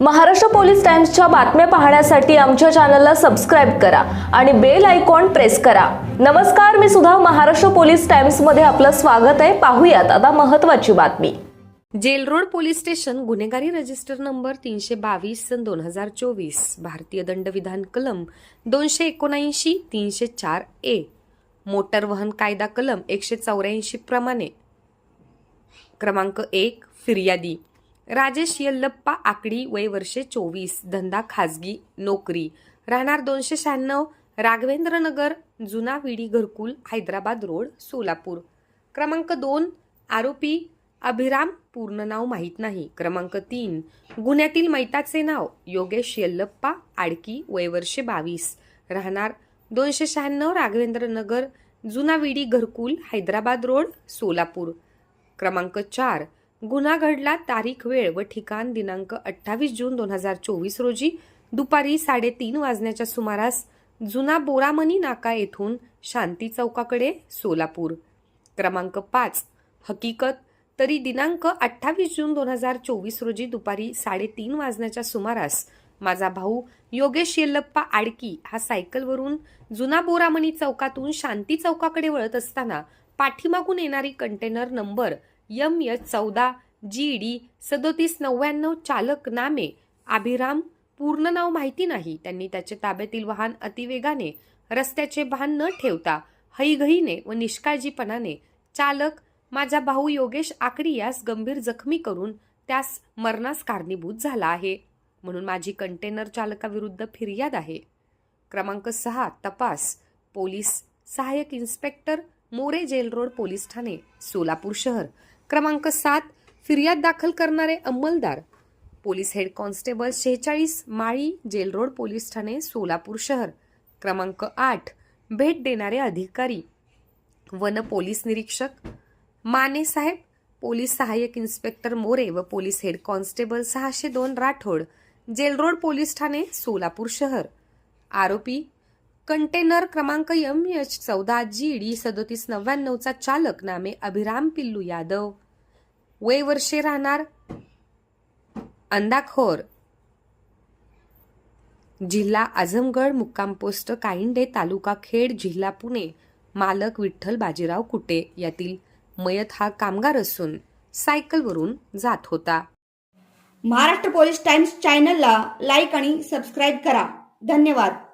Maharashtra police टाइम्सच्या बातम्या पाहण्यासाठी आमच्या चॅनलला सबस्क्राईब करा आणि बेल आयकॉन प्रेस करा. नमस्कार मी सुद्धा महाराष्ट्र पोलीस टाइम्समध्ये आपलं स्वागत आहे. पाहूयात आता महत्वाची बातमी. जेल रोड पोलीस स्टेशन गुन्हेगारी रजिस्टर नंबर तीनशे बावीस सन दोन हजार चोवीस भारतीय दंडविधान कलम दोनशे एकोणऐंशी तीनशे चार ए. मोटर वाहन कायदा कलम एकशे चौऱ्याऐंशी प्रमाणे. क्रमांक एक फिर्यादी. राजेश यल्लप्पा आकडी वय वर्षे चोवीस धंदा खाजगी नोकरी. राहणार दोनशे शहाण्णव राघवेंद्रनगर जुना विडी घरकुल हैदराबाद रोड सोलापूर. क्रमांक दोन आरोपी अभिराम पूर्ण नाव माहीत नाही. क्रमांक तीन गुन्ह्यातील मैताचे नाव योगेश यल्लप्पा आडकी वय वर्षे बावीस. राहणार दोनशे शहाण्णव राघवेंद्रनगर जुना विडी घरकुल हैदराबाद रोड सोलापूर. क्रमांक चार गुन्हा घडला तारीख वेळ व ठिकाण दिनांक अठ्ठावीस जून दोन हजार चोवीस रोजी दुपारी साडेतीन वाजण्याच्या सुमारास जुना बोरामनी नाका येथून शांती चौकाकडे सोलापूर. क्रमांक पाच. हकीकत तरी दिनांक अठ्ठावीस जून दोन हजार चोवीस रोजी दुपारी साडेतीन वाजण्याच्या सुमारास माझा भाऊ योगेश येल्लप्पा आडकी हा सायकलवरून जुना बोरामणी चौकातून शांती चौकाकडे वळत असताना पाठीमागून येणारी कंटेनर नंबर यम यच चौदा जी डी सदोतीस नव्याण्णव चालक नामे. अभिराम पूर्ण नाव माहिती नाही. त्यांनी त्याचे ताब्यातील वाहन अतिवेगाने रस्त्याचे भान न ठेवता हईघईने व निष्काळजीपणाने चालक माझा भाऊ योगेश आकडी यास गंभीर जखमी करून त्यास मरणास कारणीभूत झाला आहे. म्हणून माझी कंटेनर चालकाविरुद्ध फिर्याद आहे. क्रमांक सहा तपास. पोलीस सहाय्यक inspector More jail road police Thane Solapur शहर. क्रमांक सात फिर्याद दाखल करणारे अंमलदार. पोलीस हेड कॉन्स्टेबल शेहेचाळीस माळी जेल रोड पोलीस ठाणे सोलापूर शहर. क्रमांक आठ भेट देणारे अधिकारी. वन पोलीस निरीक्षक. माने साहेब पोलीस सहाय्यक इन्स्पेक्टर मोरे व पोलीस हेड कॉन्स्टेबल सहाशे दोन राठोड जेल रोड पोलीस ठाणे सोलापूर शहर. आरोपी कंटेनर क्रमांक एम एच चौदा जी डी सदोतीस नव्याण्णवचा चालक नामे अभिराम पिल्लू यादव. वय वर्षे राहणार अंदाखोर. जिल्हा आझमगड मुक्काम पोस्ट काहिंडे तालुका खेड जिल्हा पुणे. मालक विठ्ठल बाजीराव कुटे यातील मयत हा कामगार असून सायकलवरून जात होता. महाराष्ट्र पोलीस टाइम्स चॅनलला लाईक आणि सबस्क्राईब करा. धन्यवाद.